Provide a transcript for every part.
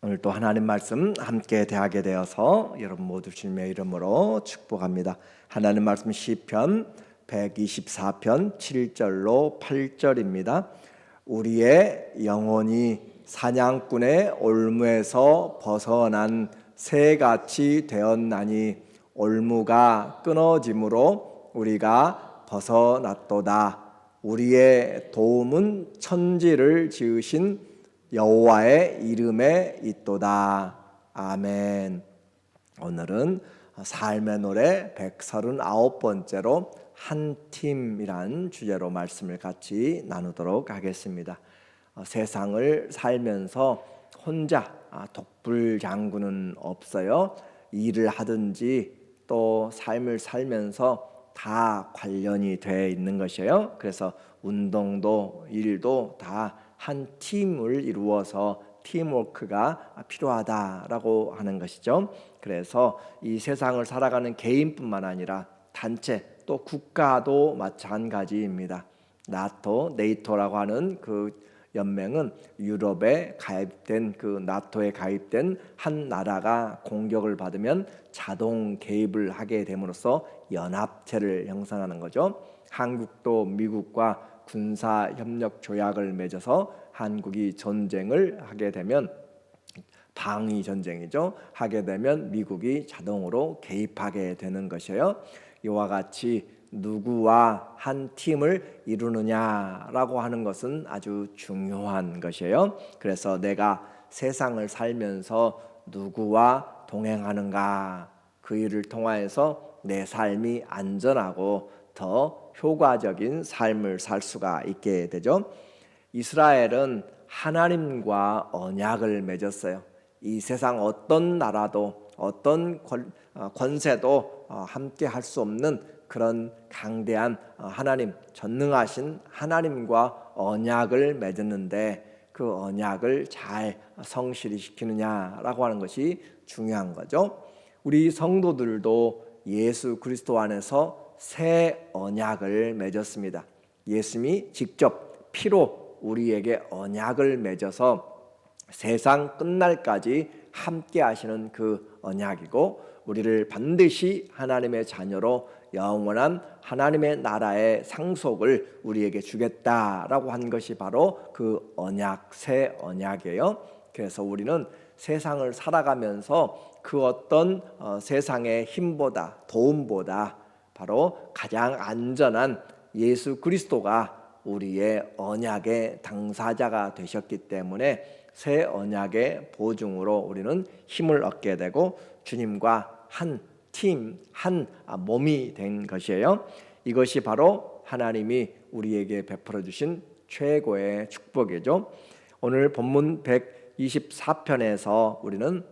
오늘 또 하나님 말씀 함께 대하게 되어서 여러분 모두 주님의 이름으로 축복합니다. 하나님 말씀 시편 124편 7절로 8절입니다. 우리의 영혼이 사냥꾼의 올무에서 벗어난 새같이 되었나니 올무가 끊어짐으로 우리가 벗어났도다. 우리의 도움은 천지를 지으신 여호와의 이름에 있도다. 아멘. 오늘은 삶의 노래 139번째로 한 팀이란 주제로 말씀을 같이 나누도록 하겠습니다. 어, 세상을 살면서 혼자 아, 독불 장군은 없어요. 일을 하든지 또 삶을 살면서 다 관련이 돼 있는 것이에요. 그래서 운동도 일도 다 한 팀을 이루어서 팀워크가 필요하다라고 하는 것이죠. 그래서 이 세상을 살아가는 개인뿐만 아니라 단체 또 국가도 마찬가지입니다. 나토, 네이토라고 하는 그 연맹은 유럽에 가입된 그 나토에 가입된 한 나라가 공격을 받으면 자동 개입을 하게 됨으로써 연합체를 형성하는 거죠. 한국도 미국과 군사 협력 조약을 맺어서 한국이 전쟁을 하게 되면 방위 전쟁이죠. 하게 되면 미국이 자동으로 개입하게 되는 것이에요. 이와 같이 누구와 한 팀을 이루느냐라고 하는 것은 아주 중요한 것이에요. 그래서 내가 세상을 살면서 누구와 동행하는가 그 일을 통하여서 내 삶이 안전하고 더 효과적인 삶을 살 수가 있게 되죠. 이스라엘은 하나님과 언약을 맺었어요. 이 세상 어떤 나라도 어떤 어, 권세도 어, 함께 할 수 없는 그런 강대한 어, 하나님 전능하신 하나님과 언약을 맺었는데 그 언약을 잘 성실히 시키느냐라고 하는 것이 중요한 거죠. 우리 성도들도 예수 그리스도 안에서 새 언약을 맺었습니다. 예수님이 직접 피로 우리에게 언약을 맺어서 세상 끝날까지 함께 하시는 그 언약이고 우리를 반드시 하나님의 자녀로 영원한 하나님의 나라의 상속을 우리에게 주겠다라고 한 것이 바로 그 언약 새 언약이에요. 그래서 우리는 세상을 살아가면서 그 어떤 어, 세상의 힘보다 도움보다 바로 가장 안전한 예수 그리스도가 우리의 언약의 당사자가 되셨기 때문에 새 언약의 보증으로 우리는 힘을 얻게 되고 주님과 한 팀, 한 몸이 된 것이에요. 이것이 바로 하나님이 우리에게 베풀어 주신 최고의 축복이죠. 오늘 본문 124편에서 우리는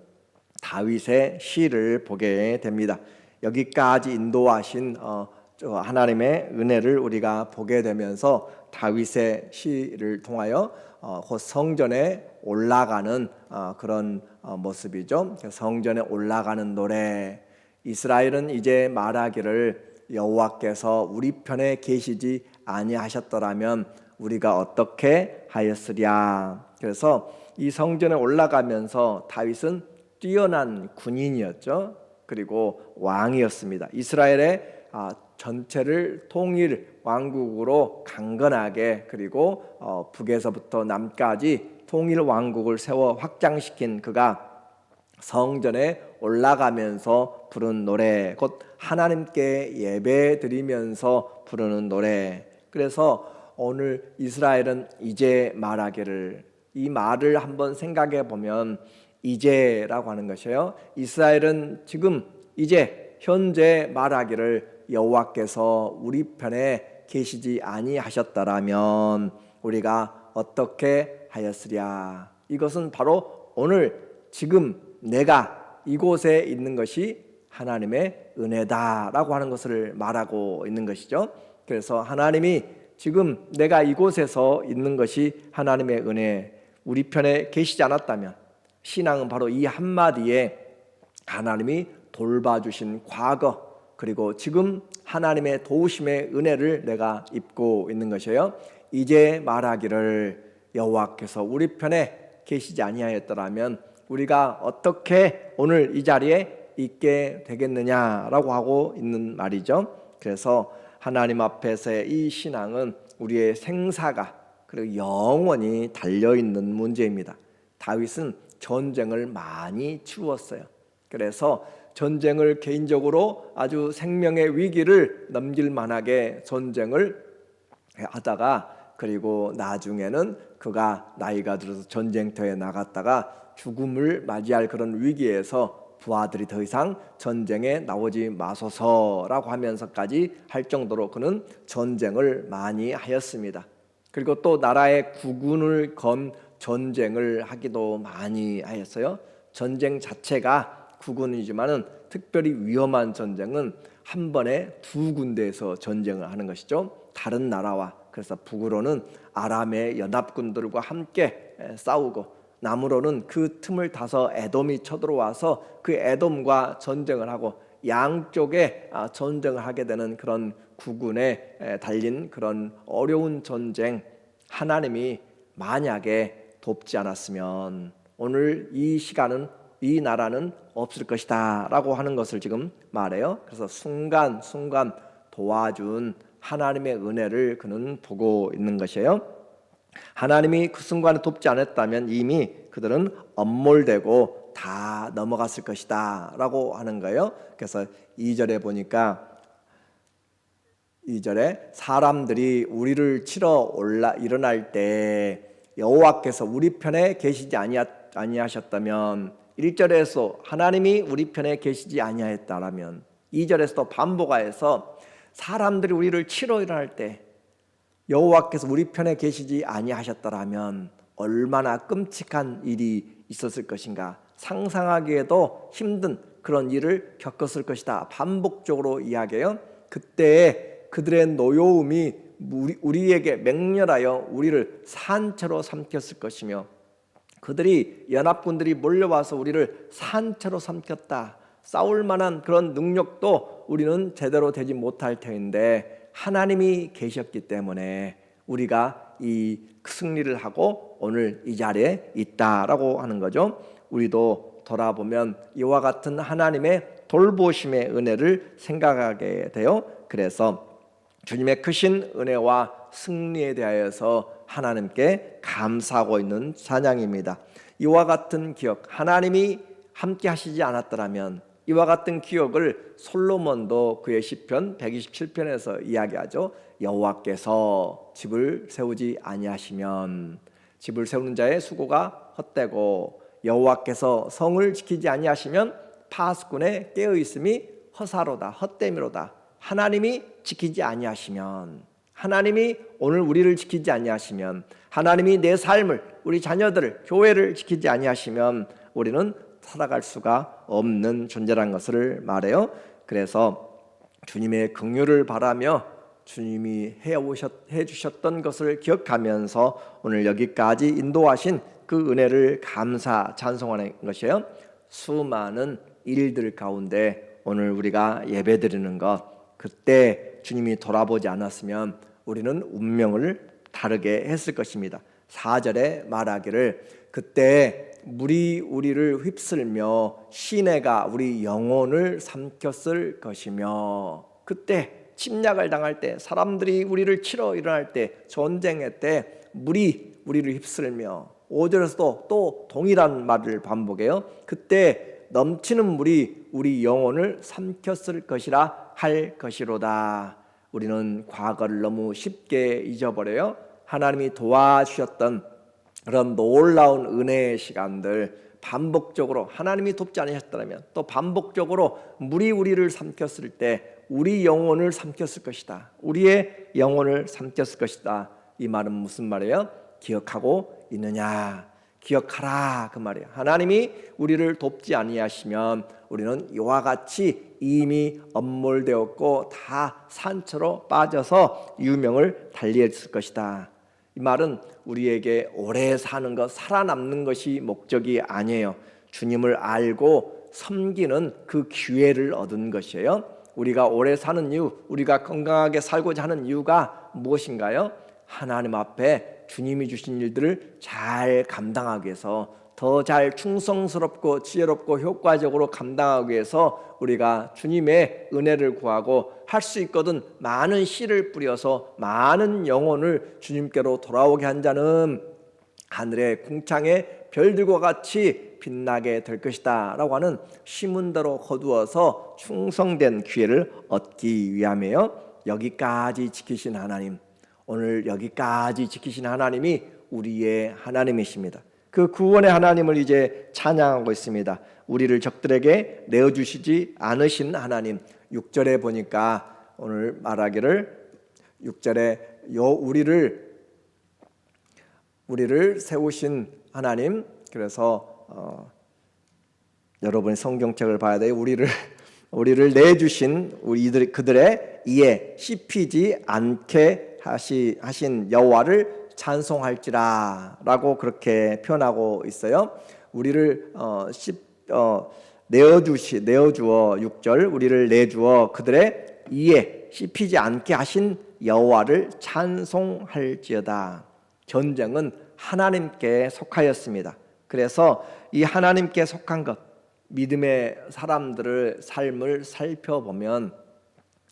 다윗의 시를 보게 됩니다. 여기까지 인도하신 어, 하나님의 은혜를 우리가 보게 되면서 다윗의 시를 통하여 어, 곧 성전에 올라가는 어, 그런 모습이죠. 성전에 올라가는 노래. 이스라엘은 이제 말하기를 여호와께서 우리 편에 계시지 아니하셨더라면 우리가 어떻게 하였으랴. 그래서 이 성전에 올라가면서 다윗은 뛰어난 군인이었죠. 그리고 왕이었습니다. 이스라엘의 아, 전체를 통일 왕국으로 강건하게 그리고 어, 북에서부터 남까지 통일 왕국을 세워 확장시킨 그가 성전에 올라가면서 부른 노래 곧 하나님께 예배 드리면서 부르는 노래 그래서 오늘 이스라엘은 이제 말하기를 이 말을 한번 생각해 보면 이제라고 하는 것이에요. 이스라엘은 지금 이제 현재 말하기를 여호와께서 우리 편에 계시지 아니하셨다라면 우리가 어떻게 하였으랴. 이것은 바로 오늘 지금 내가 이곳에 있는 것이 하나님의 은혜다라고 하는 것을 말하고 있는 것이죠. 그래서 하나님이 지금 내가 이곳에서 있는 것이 하나님의 은혜, 우리 편에 계시지 않았다면 신앙은 바로 이 한마디에 하나님이 돌봐주신 과거 그리고 지금 하나님의 도우심의 은혜를 내가 입고 있는 것이에요. 이제 말하기를 여호와께서 우리 편에 계시지 아니하였더라면 우리가 어떻게 오늘 이 자리에 있게 되겠느냐라고 하고 있는 말이죠. 그래서 하나님 앞에서의 이 신앙은 우리의 생사가 그리고 영원히 달려 있는 문제입니다. 다윗은 전쟁을 많이 치루었어요. 그래서 전쟁을 개인적으로 아주 생명의 위기를 넘길 만하게 전쟁을 하다가 그리고 나중에는 그가 나이가 들어서 전쟁터에 나갔다가 죽음을 맞이할 그런 위기에서 부하들이 더 이상 전쟁에 나오지 마소서라고 하면서까지 할 정도로 그는 전쟁을 많이 하였습니다. 그리고 또 나라의 국군을 건 전쟁을 하기도 많이 하였어요. 전쟁 자체가 국군이지만은 특별히 위험한 전쟁은 한 번에 두 군데에서 전쟁을 하는 것이죠. 다른 나라와 그래서 북으로는 아람의 연합군들과 함께 싸우고 남으로는 그 틈을 타서 에돔이 쳐들어와서 그 에돔과 전쟁을 하고 양쪽에 아, 전쟁을 하게 되는 그런 국군에 달린 그런 어려운 전쟁 하나님이 만약에 돕지 않았으면 오늘 이 시간은 이 나라는 없을 것이다 라고 하는 것을 지금 말해요. 그래서 순간 순간 도와준 하나님의 은혜를 그는 보고 있는 것이에요. 하나님이 그 순간에 돕지 않았다면 이미 그들은 엄몰되고 다 넘어갔을 것이다 라고 하는 거예요. 그래서 2절에 보니까 2절에 사람들이 우리를 치러 올라 일어날 때 여호와께서 우리 편에 계시지 아니하, 아니하셨다면 1절에서 하나님이 우리 편에 계시지 아니하였다라면 2절에서도 반복하여서 사람들이 우리를 치러 일어날 때 여호와께서 우리 편에 계시지 아니하셨더라면 얼마나 끔찍한 일이 있었을 것인가. 상상하기에도 힘든 그런 일을 겪었을 것이다. 반복적으로 이야기해요 그때 그들의 노여움이 우리, 우리에게 맹렬하여 우리를 산채로 삼켰을 것이며 그들이 연합군들이 몰려와서 우리를 산채로 삼켰다. 싸울 만한 그런 능력도 우리는 제대로 되지 못할 터인데 하나님이 계셨기 때문에 우리가 이 승리를 하고 오늘 이 자리에 있다라고 하는 거죠. 우리도 돌아보면 이와 같은 하나님의 돌보심의 은혜를 생각하게 돼요. 그래서 주님의 크신 은혜와 승리에 대하여서 하나님께 감사하고 있는 찬양입니다. 이와 같은 기억, 하나님이 함께 하시지 않았더라면 이와 같은 기억을 솔로몬도 그의 시편 127편에서 이야기하죠. 여호와께서 집을 세우지 아니하시면 집을 세우는 자의 수고가 헛되고 여호와께서 성을 지키지 아니하시면 파수꾼의 깨어 있음이 허사로다 헛됨이로다. 하나님이 지키지 아니하시면 하나님이 오늘 우리를 지키지 아니하시면 하나님이 내 삶을 우리 자녀들을 교회를 지키지 아니하시면 우리는 살아갈 수가 없는 존재란 것을 말해요. 그래서 주님의 긍휼을 바라며 주님이 해 오셨 해 주셨던 것을 기억하면서 오늘 여기까지 인도하신 그 은혜를 감사 찬송하는 것이에요. 수많은 일들 가운데 오늘 우리가 예배드리는 것 그때 주님이 돌아보지 않았으면 우리는 운명을 다르게 했을 것입니다. 4절에 말하기를 그때 물이 우리를 휩쓸며 시내가 우리 영혼을 삼켰을 것이며 그때 침략을 당할 때 사람들이 우리를 치러 일어날 때 전쟁의 때 물이 우리를 휩쓸며 5절에서도 또 동일한 말을 반복해요. 그때 넘치는 물이 우리 영혼을 삼켰을 것이라 할 것이로다. 우리는 과거를 너무 쉽게 잊어버려요. 하나님이 도와주셨던 그런 놀라운 은혜의 시간들 반복적으로 하나님이 돕지 않으셨다면 또 반복적으로 물이 우리를 삼켰을 때 우리 영혼을 삼켰을 것이다. 우리의 영혼을 삼켰을 것이다. 이 말은 무슨 말이에요? 기억하고 있느냐? 기억하라 그 말이에요. 하나님이 우리를 돕지 아니하시면 우리는 이와 같이 이미 엄몰되었고 다 산처로 빠져서 유명을 달리했을 것이다. 이 말은 우리에게 오래 사는 것, 살아남는 것이 목적이 아니에요. 주님을 알고 섬기는 그 기회를 얻은 것이에요. 우리가 오래 사는 이유, 우리가 건강하게 살고자 하는 이유가 무엇인가요? 하나님 앞에 주님이 주신 일들을 잘 감당하기 위해서 더 잘 충성스럽고 지혜롭고 효과적으로 감당하기 위해서 우리가 주님의 은혜를 구하고 할 수 있거든 많은 씨를 뿌려서 많은 영혼을 주님께로 돌아오게 한 자는 하늘의 궁창의 별들과 같이 빛나게 될 것이다라고 하는 시문대로 거두어서 충성된 기회를 얻기 위함이에요. 여기까지 지키신 하나님, 오늘 여기까지 지키신 하나님이 우리의 하나님이십니다. 그 구원의 하나님을 이제 찬양하고 있습니다. 우리를 적들에게 내어 주시지 않으신 하나님. 6절에 보니까 오늘 말하기를 6절에 여 우리를 우리를 세우신 하나님 그래서 어, 여러분이 성경책을 봐야 돼요. 우리를 우리를 내 주신 우리 이들 그들의 이에 씹히지 않게 하시 하신 여호와를 찬송할지라라고 그렇게 표현하고 있어요. 우리를 어, 씹 어, 내어 주시 내어 주어 6절 우리를 내 주어 그들의 이에 씹히지 않게 하신 여호와를 찬송할지어다. 전쟁은 하나님께 속하였습니다. 그래서 이 하나님께 속한 것, 믿음의 사람들을 삶을 살펴보면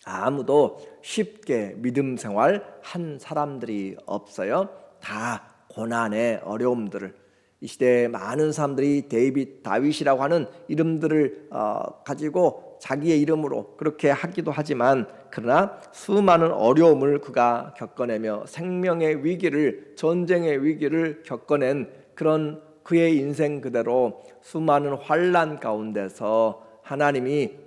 아무도 쉽게 믿음 생활 한 사람들이 없어요. 다 고난의 어려움들을 이 시대에 많은 사람들이 데이빗 다윗이라고 하는 이름들을 어, 가지고 자기의 이름으로 그렇게 하기도 하지만 그러나 수많은 어려움을 그가 겪어내며 생명의 위기를 전쟁의 위기를 겪어낸 그런 그의 인생 그대로 수많은 환란 가운데서 하나님이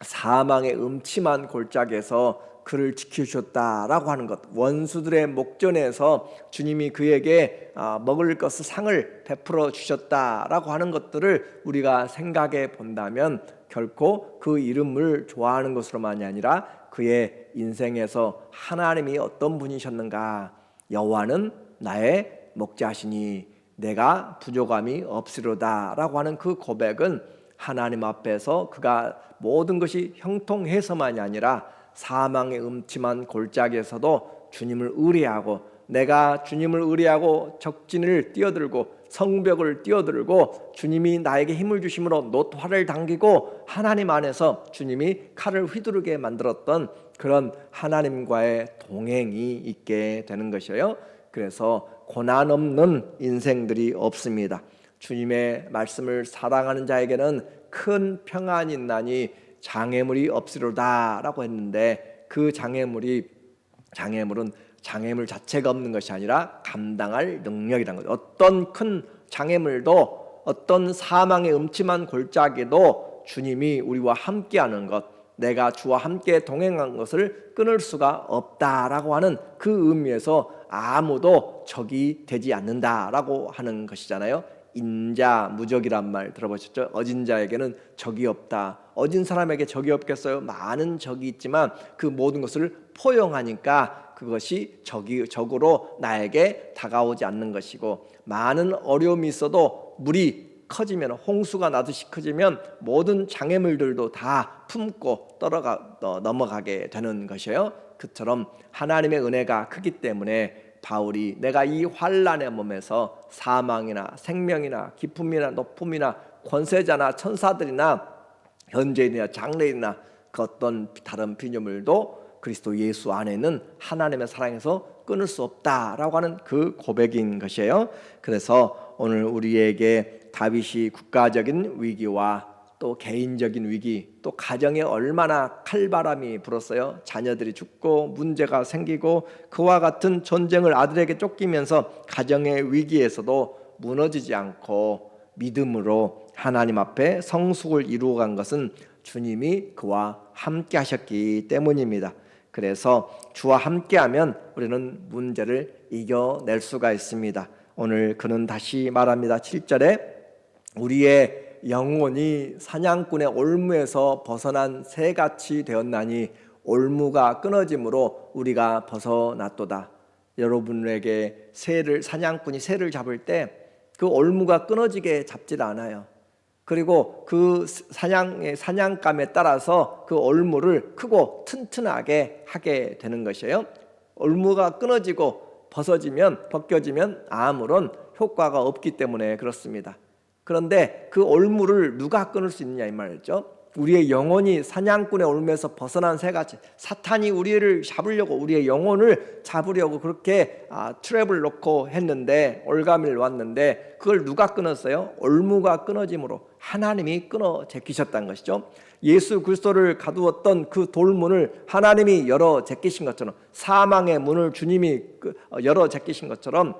사망의 음침한 골짜기에서 그를 지키셨다라고 하는 것. 원수들의 목전에서 주님이 그에게 아, 먹을 것을 상을 베풀어 주셨다라고 하는 것들을 우리가 생각해 본다면 결코 그 이름을 좋아하는 것으로만이 아니라 그의 인생에서 하나님이 어떤 분이셨는가? 여호와는 나의 목자시니 내가 부족함이 없으로다라고 하는 그 고백은 하나님 앞에서 그가 모든 것이 형통해서만이 아니라 사망의 음침한 골짜기에서도 주님을 의뢰하고 내가 주님을 의뢰하고 적진을 뛰어들고 성벽을 뛰어들고 주님이 나에게 힘을 주심으로 노화를 당기고 하나님 안에서 주님이 칼을 휘두르게 만들었던 그런 하나님과의 동행이 있게 되는 것이에요. 그래서 고난 없는 인생들이 없습니다. 주님의 말씀을 사랑하는 자에게는 큰 평안이 있나니 장애물이 없으로다라고 했는데 그 장애물이 장애물은 장애물 자체가 없는 것이 아니라 감당할 능력이라는 거죠. 어떤 큰 장애물도 어떤 사망의 음침한 골짜기도 주님이 우리와 함께하는 것, 내가 주와 함께 동행한 것을 끊을 수가 없다라고 하는 그 의미에서 아무도 적이 되지 않는다라고 하는 것이잖아요. 인자 무적이란 말 들어보셨죠? 어진 자에게는 적이 없다. 어진 사람에게 적이 없겠어요? 많은 적이 있지만 그 모든 것을 포용하니까 그것이 적이 적으로 나에게 다가오지 않는 것이고 많은 어려움이 있어도 물이 커지면 홍수가 나듯이 커지면 모든 장애물들도 다 품고 떨어가 어, 넘어가게 되는 것이에요. 그처럼 하나님의 은혜가 크기 때문에 바울이 내가 이 환란의 몸에서 사망이나 생명이나 기쁨이나 높음이나 권세자나 천사들이나 현재인이나 장래인이나 그 어떤 다른 피조물도 그리스도 예수 안에는 하나님의 사랑에서 끊을 수 없다라고 하는 그 고백인 것이에요. 그래서 오늘 우리에게 다윗이 국가적인 위기와 또 개인적인 위기, 또 가정에 얼마나 칼바람이 불었어요. 자녀들이 죽고 문제가 생기고 그와 같은 전쟁을 아들에게 쫓기면서 가정의 위기에서도 무너지지 않고 믿음으로 하나님 앞에 성숙을 이루어간 것은 주님이 그와 함께 하셨기 때문입니다. 그래서 주와 함께하면 우리는 문제를 이겨낼 수가 있습니다. 오늘 그는 다시 말합니다. 7절에 우리의 영혼이 사냥꾼의 올무에서 벗어난 새같이 되었나니 올무가 끊어짐으로 우리가 벗어났도다. 여러분에게 새를 사냥꾼이 새를 잡을 때 그 올무가 끊어지게 잡질 않아요. 그리고 그 사냥의 사냥감에 따라서 그 올무를 크고 튼튼하게 하게 되는 것이에요. 올무가 끊어지고 벗어지면 벗겨지면 아무런 효과가 없기 때문에 그렇습니다. 그런데 그 올무를 누가 끊을 수 있느냐 이 말이죠. 우리의 영혼이 사냥꾼의 올무에서 벗어난 새같이 사탄이 우리를 잡으려고 우리의 영혼을 잡으려고 그렇게 아, 트랩을 놓고 했는데 올가미를 놓았는데 그걸 누가 끊었어요? 올무가 끊어짐으로 하나님이 끊어 제끼셨다는 것이죠. 예수 그리스도를 가두었던 그 돌문을 하나님이 열어 제끼신 것처럼 사망의 문을 주님이 그, 어, 열어 제끼신 것처럼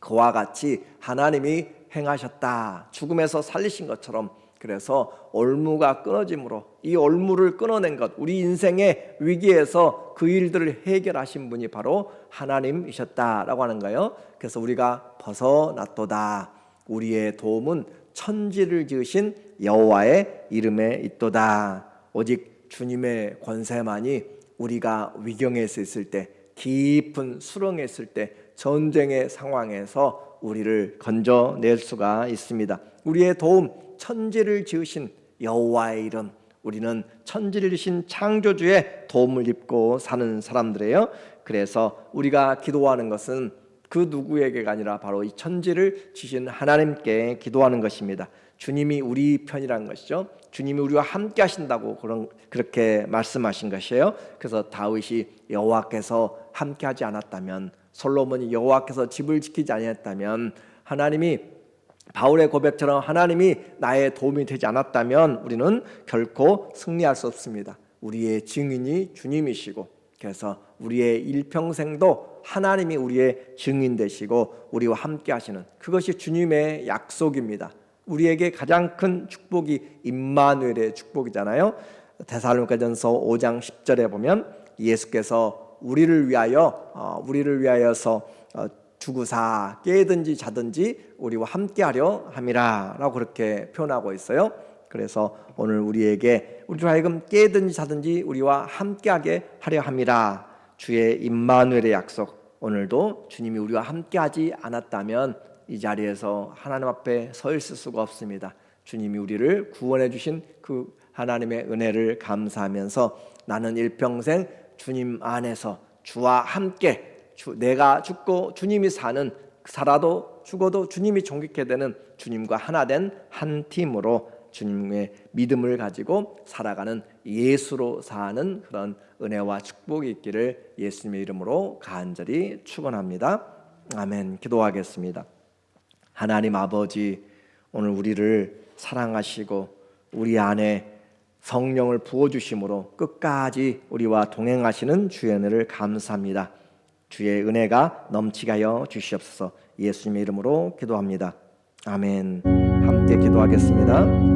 그와 같이 하나님이 행하셨다. 죽음에서 살리신 것처럼 그래서 올무가 끊어짐으로 이 올무를 끊어낸 것 우리 인생의 위기에서 그 일들을 해결하신 분이 바로 하나님이셨다라고 하는 거예요. 그래서 우리가 벗어났도다. 우리의 도움은 천지를 지으신 여호와의 이름에 있도다. 오직 주님의 권세만이 우리가 위경에 있을 때 깊은 수렁에 있을 때 전쟁의 상황에서 우리를 건져낼 수가 있습니다. 우리의 도움 천지를 지으신 여호와의 이름 우리는 천지를 지으신 창조주의 도움을 입고 사는 사람들이에요. 그래서 우리가 기도하는 것은 그 누구에게가 아니라 바로 이 천지를 지신 하나님께 기도하는 것입니다. 주님이 우리 편이라는 것이죠. 주님이 우리와 함께 하신다고 그런 그렇게 말씀하신 것이에요. 그래서 다윗이 여호와께서 함께 하지 않았다면 솔로몬이 여호와께서 집을 지키지 아니했다면 하나님이 바울의 고백처럼 하나님이 나의 도움이 되지 않았다면 우리는 결코 승리할 수 없습니다. 우리의 증인이 주님이시고 그래서 우리의 일평생도 하나님이 우리의 증인 되시고 우리와 함께 하시는 그것이 주님의 약속입니다. 우리에게 가장 큰 축복이 임마누엘의 축복이잖아요. 데살로니가전서 5장 10절에 보면 예수께서 우리를 위하여 어, 우리를 위하여서 어, 주구사 깨든지 자든지 우리와 함께하려 함이라라고 그렇게 표현하고 있어요. 그래서 오늘 우리에게 우리로 하여금 깨든지 자든지 우리와 함께하게 하려 함이라 주의 임마누엘의 약속 오늘도 주님이 우리와 함께하지 않았다면 이 자리에서 하나님 앞에 서 있을 수가 없습니다. 주님이 우리를 구원해 주신 그 하나님의 은혜를 감사하면서 나는 일평생 주님 안에서 주와 함께 주, 내가 죽고 주님이 사는 살아도 죽어도 주님이 존귀케 되는 주님과 하나 된 한 팀으로 주님의 믿음을 가지고 살아가는 예수로 사는 그런 은혜와 축복이 있기를 예수님의 이름으로 간절히 축원합니다. 아멘. 기도하겠습니다. 하나님 아버지 오늘 우리를 사랑하시고 우리 안에 성령을 부어 주심으로 끝까지 우리와 동행하시는 주의 은혜를 감사합니다. 주의 은혜가 넘치게 하여 주시옵소서. 예수님의 이름으로 기도합니다. 아멘. 함께 기도하겠습니다.